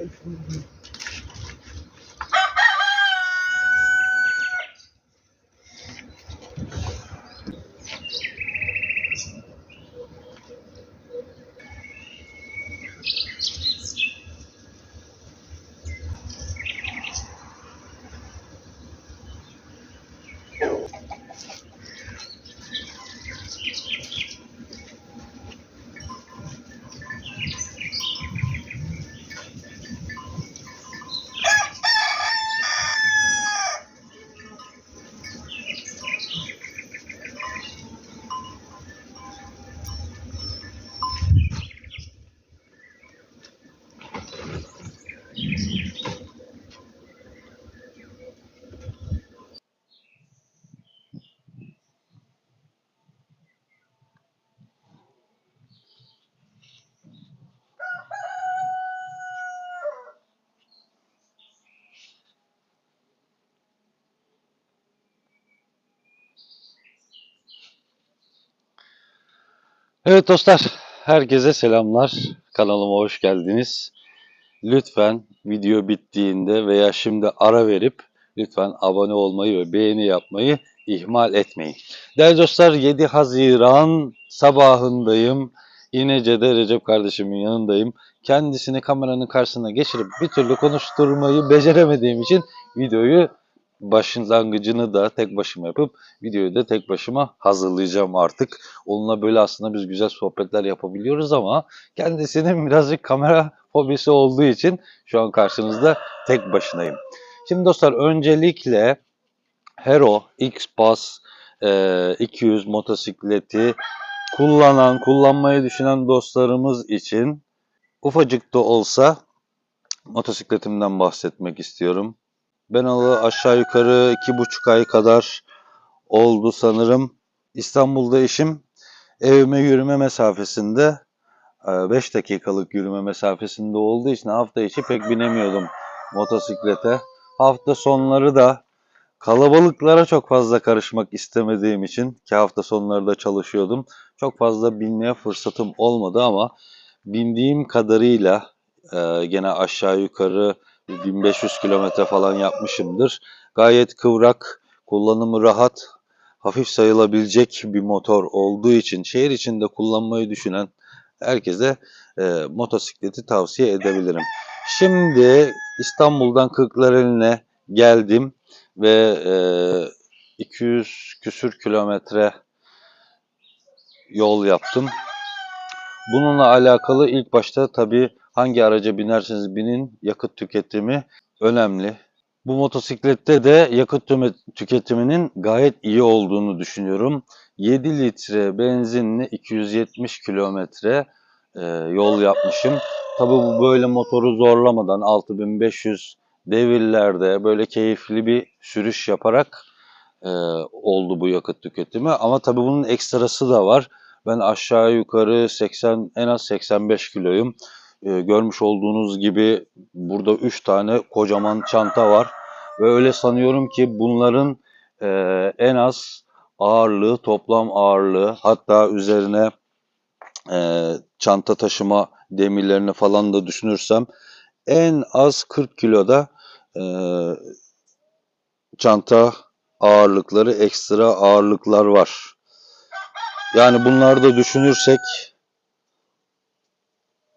el. Evet dostlar, herkese selamlar. Kanalıma hoş geldiniz. Lütfen video bittiğinde veya şimdi ara verip lütfen abone olmayı ve beğeni yapmayı ihmal etmeyin. Değerli dostlar 7 Haziran sabahındayım. İnece'de Recep kardeşimin yanındayım. Kendisini kameranın karşısına geçirip bir türlü konuşturmayı beceremediğim için videoyu başlangıcını da tek başıma yapıp videoyu da tek başıma hazırlayacağım artık. Onunla böyle aslında biz güzel sohbetler yapabiliyoruz ama kendisinin birazcık kamera hobisi olduğu için şu an karşınızda tek başınayım. Şimdi dostlar öncelikle Hero X-Pass e, 200 motosikleti kullanan, kullanmayı düşünen dostlarımız için ufacık da olsa motosikletimden bahsetmek istiyorum. Ben alı aşağı yukarı iki buçuk ay kadar oldu sanırım. İstanbul'da işim evime yürüme mesafesinde 5 dakikalık yürüme mesafesinde olduğu için hafta içi pek binemiyordum motosiklete. Hafta sonları da kalabalıklara çok fazla karışmak istemediğim için ki hafta sonları da çalışıyordum. Çok fazla binmeye fırsatım olmadı ama bindiğim kadarıyla e, gene aşağı yukarı 1500 kilometre falan yapmışımdır. Gayet kıvrak, kullanımı rahat, hafif sayılabilecek bir motor olduğu için şehir içinde kullanmayı düşünen herkese e, motosikleti tavsiye edebilirim. Şimdi İstanbul'dan Kırklareli'ne geldim ve e, 200 küsür kilometre yol yaptım. Bununla alakalı ilk başta tabii hangi araca binerseniz binin yakıt tüketimi önemli. Bu motosiklette de yakıt tüketiminin gayet iyi olduğunu düşünüyorum. 7 litre benzinli 270 kilometre e, yol yapmışım. Tabi bu böyle motoru zorlamadan 6500 devirlerde böyle keyifli bir sürüş yaparak e, oldu bu yakıt tüketimi. Ama tabi bunun ekstrası da var. Ben aşağı yukarı 80 en az 85 kiloyum. E, görmüş olduğunuz gibi burada 3 tane kocaman çanta var. Ve öyle sanıyorum ki bunların e, en az ağırlığı, toplam ağırlığı hatta üzerine e, çanta taşıma demirlerini falan da düşünürsem en az 40 kiloda e, çanta ağırlıkları, ekstra ağırlıklar var. Yani bunları da düşünürsek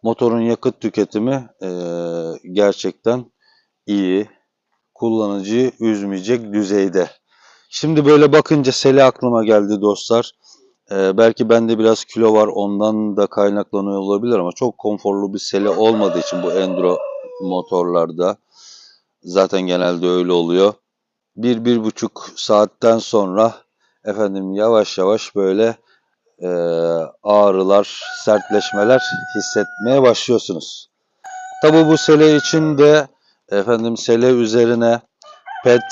motorun yakıt tüketimi e, gerçekten iyi. Kullanıcıyı üzmeyecek düzeyde. Şimdi böyle bakınca Sele aklıma geldi dostlar. Ee, belki bende biraz kilo var ondan da kaynaklanıyor olabilir ama çok konforlu bir sele olmadığı için bu enduro motorlarda zaten genelde öyle oluyor. Bir, bir buçuk saatten sonra efendim yavaş yavaş böyle e, ağrılar, sertleşmeler hissetmeye başlıyorsunuz. Tabi bu sele için de efendim sele üzerine pet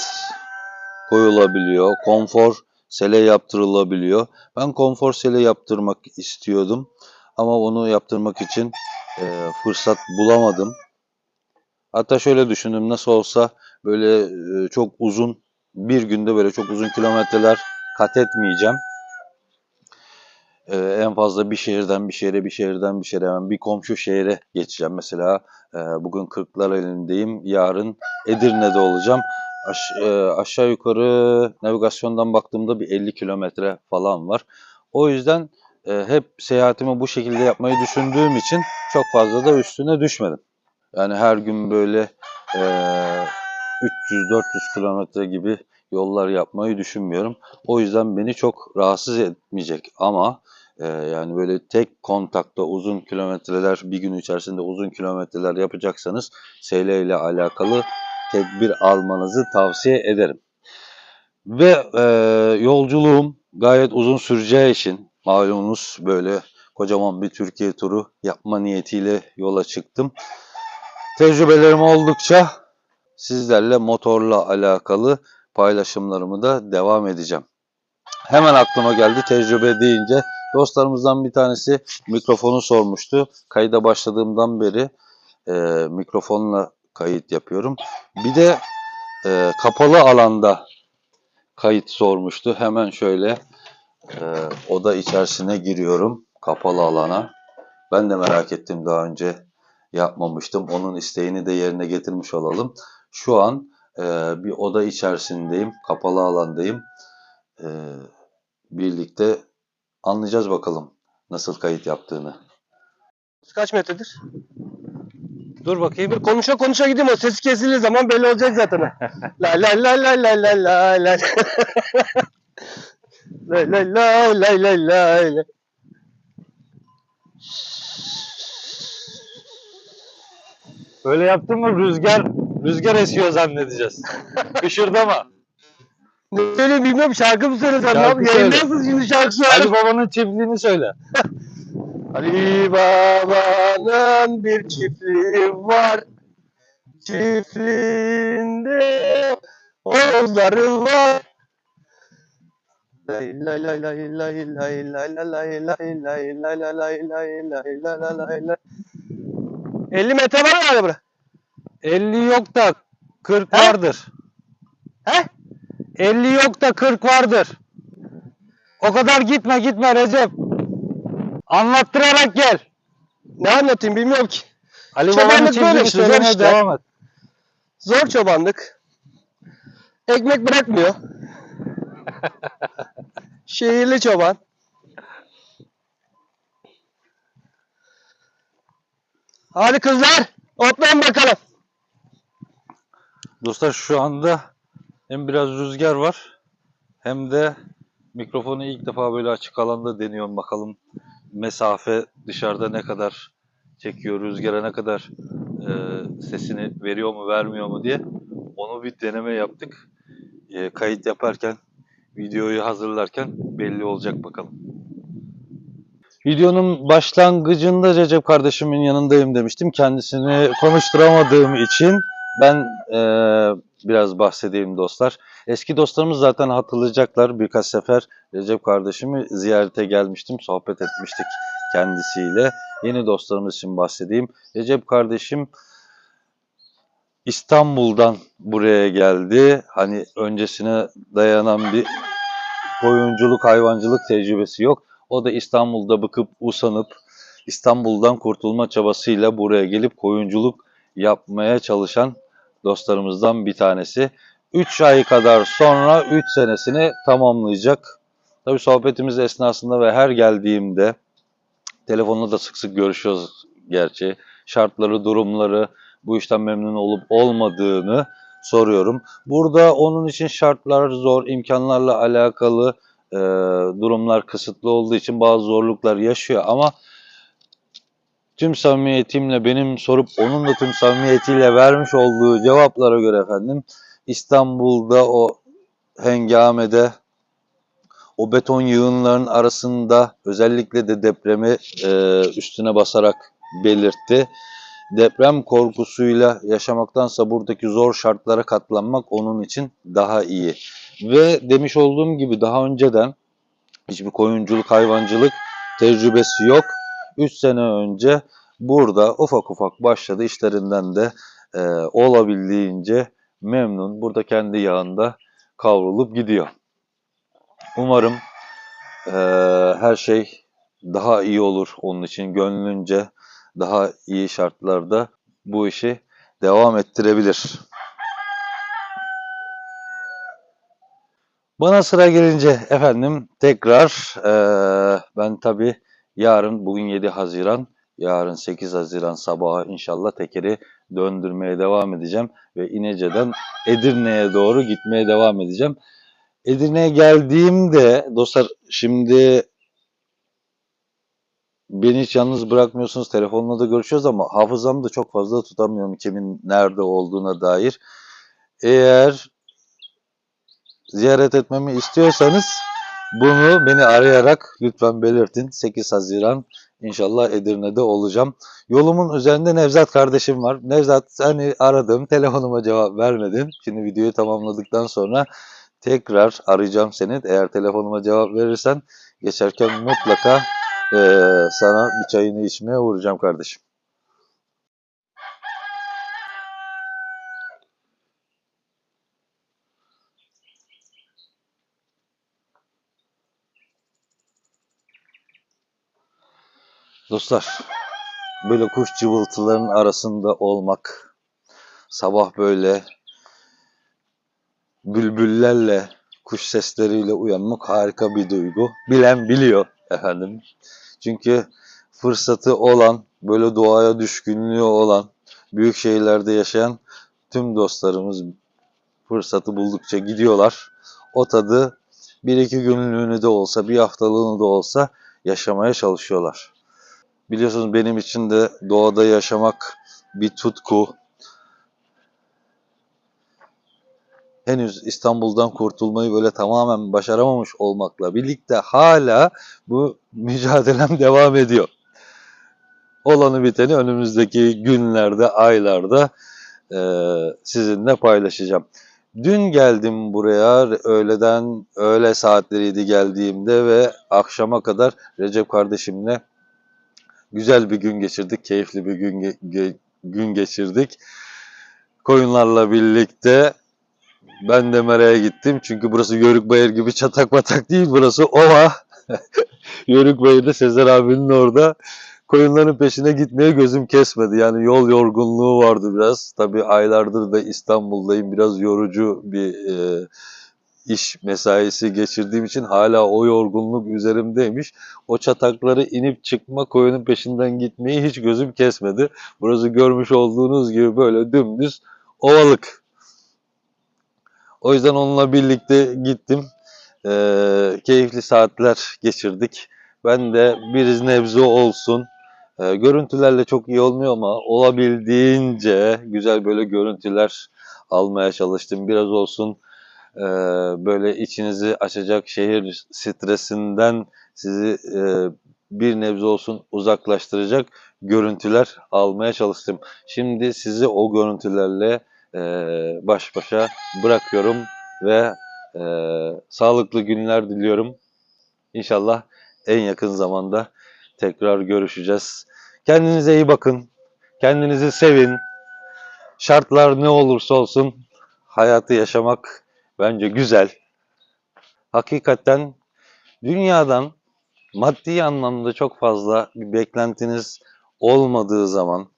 koyulabiliyor. Konfor sele yaptırılabiliyor. Ben konfor sele yaptırmak istiyordum. Ama onu yaptırmak için e, fırsat bulamadım. Hatta şöyle düşündüm nasıl olsa böyle e, çok uzun bir günde böyle çok uzun kilometreler kat etmeyeceğim. Ee, en fazla bir şehirden bir şehre, bir şehirden bir şehre, hemen bir komşu şehre geçeceğim. Mesela e, bugün Kırklareli'ndeyim, yarın Edirne'de olacağım. Aş- e, aşağı yukarı navigasyondan baktığımda bir 50 kilometre falan var. O yüzden e, hep seyahatimi bu şekilde yapmayı düşündüğüm için çok fazla da üstüne düşmedim. Yani her gün böyle e, 300-400 kilometre gibi yollar yapmayı düşünmüyorum. O yüzden beni çok rahatsız etmeyecek ama e, yani böyle tek kontakta uzun kilometreler bir gün içerisinde uzun kilometreler yapacaksanız SL ile alakalı tedbir almanızı tavsiye ederim. Ve e, yolculuğum gayet uzun süreceği için malumunuz böyle kocaman bir Türkiye turu yapma niyetiyle yola çıktım. Tecrübelerim oldukça sizlerle motorla alakalı paylaşımlarımı da devam edeceğim. Hemen aklıma geldi tecrübe deyince dostlarımızdan bir tanesi mikrofonu sormuştu. Kayda başladığımdan beri e, mikrofonla kayıt yapıyorum. Bir de e, kapalı alanda kayıt sormuştu. Hemen şöyle e, oda içerisine giriyorum kapalı alana. Ben de merak ettim daha önce yapmamıştım. Onun isteğini de yerine getirmiş olalım. Şu an e, bir oda içerisindeyim, kapalı alandayım. E, birlikte anlayacağız bakalım nasıl kayıt yaptığını. Kaç metredir? Dur bakayım. Bir konuşa konuşa gideyim o sesi kesildiği zaman belli olacak zaten. la la la la la la la la La la la la la la la Böyle yaptın mı rüzgar rüzgar esiyor zannedeceğiz. Kışırdama. Ne söyleyeyim bilmiyorum şarkı mı söylesem ne yapayım? söyle. Şimdi şarkı söyle. Ali Baba'nın çiftliğini söyle. Ali Baba'nın bir çiftliği var. Çiftliğinde oğulları var. Lay lay lay lay lay lay lay lay lay lay lay lay lay lay lay lay lay lay lay lay. 50 metre var mı bura? 50 yok da 40 He? vardır. He? 50 yok da 40 vardır. O kadar gitme gitme Recep. Anlattırarak gel. Ne anlatayım bilmiyorum ki. Ali Çobanlık böyle işte, zor işler. devam et. Zor çobanlık. Ekmek bırakmıyor. Şehirli çoban. Hadi kızlar, otlayın bakalım. Dostlar şu anda hem biraz rüzgar var hem de mikrofonu ilk defa böyle açık alanda deniyorum bakalım mesafe dışarıda ne kadar çekiyor, rüzgara ne kadar e, sesini veriyor mu vermiyor mu diye onu bir deneme yaptık. E, kayıt yaparken, videoyu hazırlarken belli olacak bakalım. Videonun başlangıcında Recep kardeşimin yanındayım demiştim. Kendisini konuşturamadığım için ben eee, biraz bahsedeyim dostlar. Eski dostlarımız zaten hatırlayacaklar. Birkaç sefer Recep kardeşimi ziyarete gelmiştim. Sohbet etmiştik kendisiyle. Yeni dostlarımız için bahsedeyim. Recep kardeşim İstanbul'dan buraya geldi. Hani öncesine dayanan bir koyunculuk, hayvancılık tecrübesi yok. O da İstanbul'da bıkıp usanıp İstanbul'dan kurtulma çabasıyla buraya gelip koyunculuk yapmaya çalışan dostlarımızdan bir tanesi. 3 ay kadar sonra 3 senesini tamamlayacak. Tabii sohbetimiz esnasında ve her geldiğimde telefonla da sık sık görüşüyoruz gerçi. Şartları, durumları, bu işten memnun olup olmadığını soruyorum. Burada onun için şartlar zor, imkanlarla alakalı e, durumlar kısıtlı olduğu için bazı zorluklar yaşıyor ama tüm samimiyetimle benim sorup onun da tüm samimiyetiyle vermiş olduğu cevaplara göre efendim İstanbul'da o hengamede o beton yığınların arasında özellikle de depremi e, üstüne basarak belirtti. Deprem korkusuyla yaşamaktansa buradaki zor şartlara katlanmak onun için daha iyi. Ve demiş olduğum gibi daha önceden hiçbir koyunculuk, hayvancılık tecrübesi yok. 3 sene önce burada ufak ufak başladı. İşlerinden de e, olabildiğince memnun. Burada kendi yağında kavrulup gidiyor. Umarım e, her şey daha iyi olur onun için gönlünce daha iyi şartlarda bu işi devam ettirebilir. Bana sıra gelince efendim tekrar eee, ben tabi yarın bugün 7 Haziran yarın 8 Haziran sabahı inşallah tekeri döndürmeye devam edeceğim ve İnece'den Edirne'ye doğru gitmeye devam edeceğim. Edirne'ye geldiğimde dostlar şimdi beni hiç yalnız bırakmıyorsunuz. Telefonla da görüşüyoruz ama hafızamı da çok fazla tutamıyorum kimin nerede olduğuna dair. Eğer ziyaret etmemi istiyorsanız bunu beni arayarak lütfen belirtin. 8 Haziran inşallah Edirne'de olacağım. Yolumun üzerinde Nevzat kardeşim var. Nevzat seni aradım. Telefonuma cevap vermedin. Şimdi videoyu tamamladıktan sonra tekrar arayacağım seni. Eğer telefonuma cevap verirsen geçerken mutlaka eee, sana bir çayını içmeye uğrayacağım kardeşim. Dostlar, böyle kuş cıvıltılarının arasında olmak, sabah böyle bülbüllerle, kuş sesleriyle uyanmak harika bir duygu. Bilen biliyor efendim. Çünkü fırsatı olan, böyle doğaya düşkünlüğü olan, büyük şehirlerde yaşayan tüm dostlarımız fırsatı buldukça gidiyorlar. O tadı bir iki günlüğünü de olsa, bir haftalığını da olsa yaşamaya çalışıyorlar. Biliyorsunuz benim için de doğada yaşamak bir tutku. Henüz İstanbul'dan kurtulmayı böyle tamamen başaramamış olmakla birlikte hala bu mücadelem devam ediyor. Olanı biteni önümüzdeki günlerde, aylarda eee, sizinle paylaşacağım. Dün geldim buraya öğleden öğle saatleriydi geldiğimde ve akşama kadar Recep kardeşimle güzel bir gün geçirdik, keyifli bir gün ge- gün geçirdik. Koyunlarla birlikte ben de Mera'ya gittim çünkü burası Yörükbayır gibi çatak batak değil, burası ova. Yörükbayır'da Sezer abinin orada koyunların peşine gitmeye gözüm kesmedi. Yani yol yorgunluğu vardı biraz. Tabii aylardır da İstanbul'dayım. Biraz yorucu bir e, iş mesaisi geçirdiğim için hala o yorgunluk üzerimdeymiş. O çatakları inip çıkma koyunun peşinden gitmeyi hiç gözüm kesmedi. Burası görmüş olduğunuz gibi böyle dümdüz ovalık. O yüzden onunla birlikte gittim. Ee, keyifli saatler geçirdik. Ben de bir nebze olsun. Ee, görüntülerle çok iyi olmuyor ama olabildiğince güzel böyle görüntüler almaya çalıştım. Biraz olsun e, böyle içinizi açacak şehir stresinden sizi e, bir nebze olsun uzaklaştıracak görüntüler almaya çalıştım. Şimdi sizi o görüntülerle e, baş başa bırakıyorum ve e, sağlıklı günler diliyorum. İnşallah en yakın zamanda tekrar görüşeceğiz. Kendinize iyi bakın. Kendinizi sevin. Şartlar ne olursa olsun hayatı yaşamak bence güzel. Hakikaten dünyadan maddi anlamda çok fazla bir beklentiniz olmadığı zaman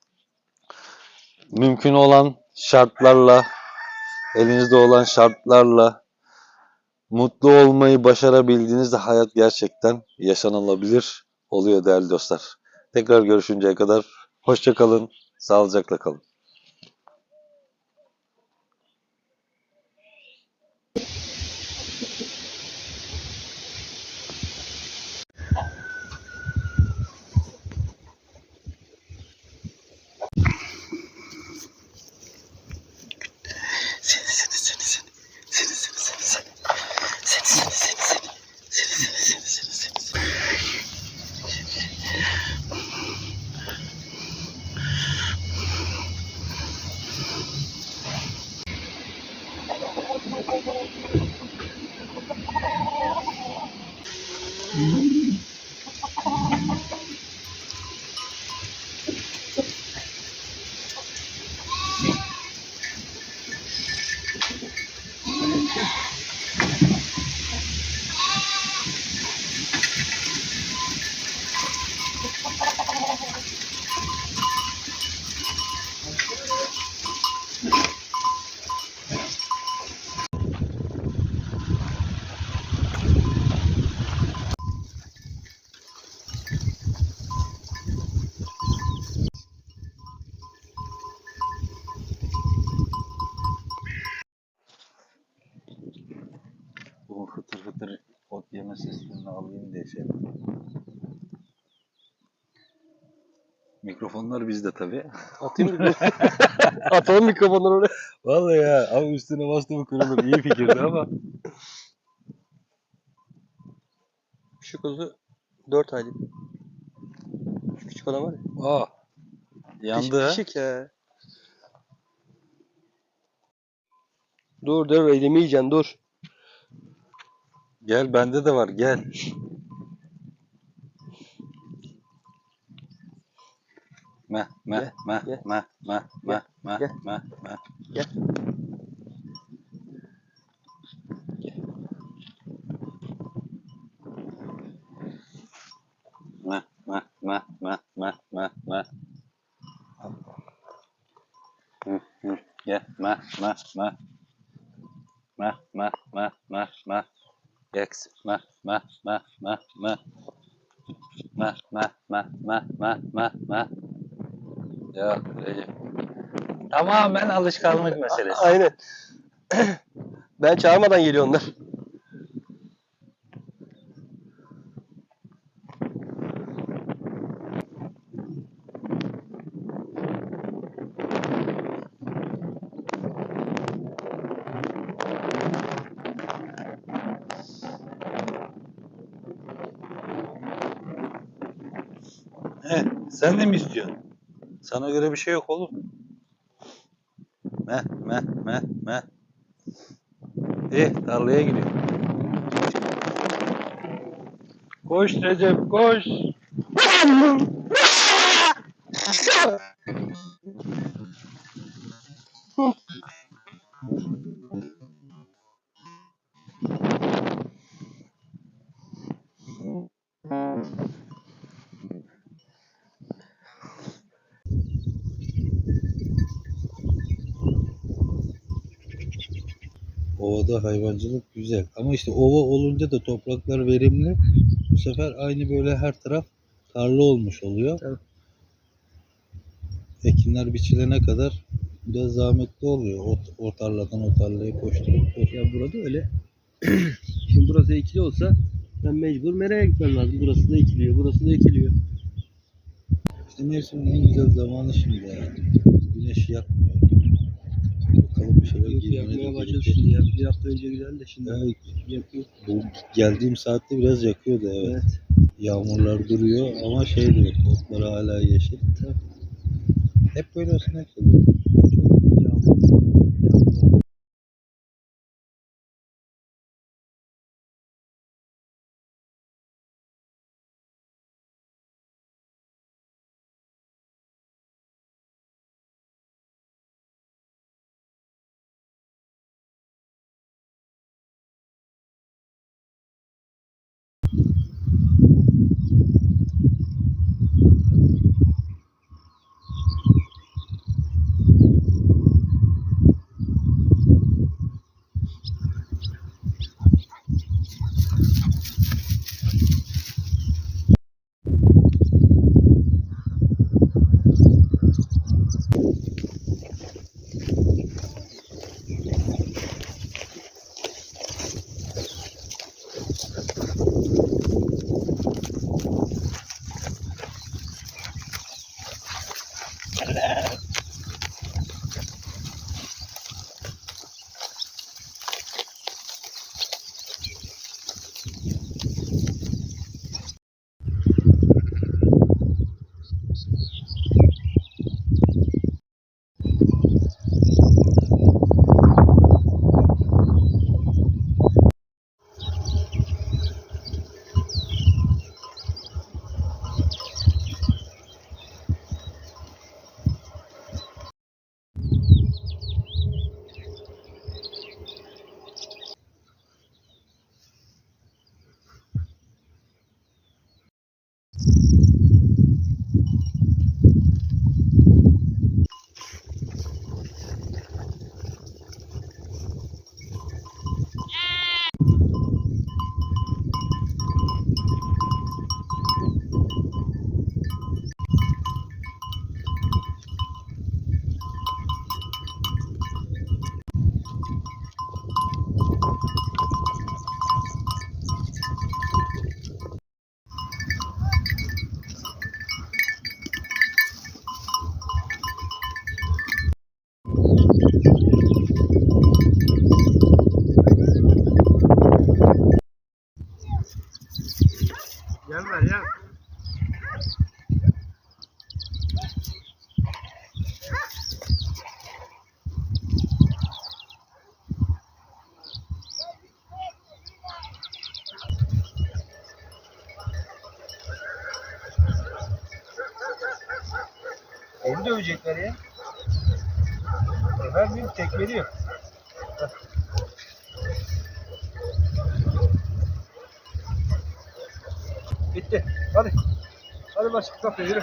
mümkün olan şartlarla elinizde olan şartlarla mutlu olmayı başarabildiğinizde hayat gerçekten yaşanılabilir oluyor değerli dostlar. Tekrar görüşünceye kadar hoşça kalın, sağlıcakla kalın. Mikrofonlar bizde tabii. Atayım mı? Atalım mikrofonları oraya. Vallahi ya ama üstüne bastı mı kırılır. İyi fikirdi ama. Şu kuzu 4 aylık. Şu küçük olan var ya. Aa. Yandı ha. Pişik ya. Dur dur elimi yiyeceksin dur. Gel bende de var gel. Meh meh Gel, meh gel. meh meh meh meh gel. meh meh. Gel. Meh meh meh meh meh meh meh. Hı, hı. Gel meh meh meh. Meh meh meh meh meh. Gex meh meh meh meh meh. Meh meh meh meh meh meh meh. Yok Recep. Tamamen alışkanlık meselesi. Aynen. ben çağırmadan geliyor onlar. He, sen de mi istiyorsun? Sana göre bir şey yok oğlum. Meh meh meh meh. İyi tarlaya gidiyor. Koş Recep koş. Ovada hayvancılık güzel. Ama işte ova olunca da topraklar verimli. Bu sefer aynı böyle her taraf tarla olmuş oluyor. Tabii. Ekinler biçilene kadar biraz zahmetli oluyor. O, o tarladan o tarlaya koşturup dur. Ya burada öyle. Şimdi burası ikili olsa ben mecbur meraya gitmem lazım. Burası da ikiliyor, burası da ikiliyor. İşte mevsimin en güzel zamanı şimdi yani. Güneş yakmıyor. Bakalım bir şeyler Yok başladı şimdi ya. Bir hafta önce güzeldi de şimdi Evet, yakıyor. bu geldiğim saatte biraz yakıyordu evet. Evet. Yağmurlar duruyor ama şey de yok. Otlar hala yeşil. Tabii. Hep böyle. Çok yağmur. Yağmur Ver bir tek veriyor. Bitti. Hadi. Hadi başka kapıya yürü.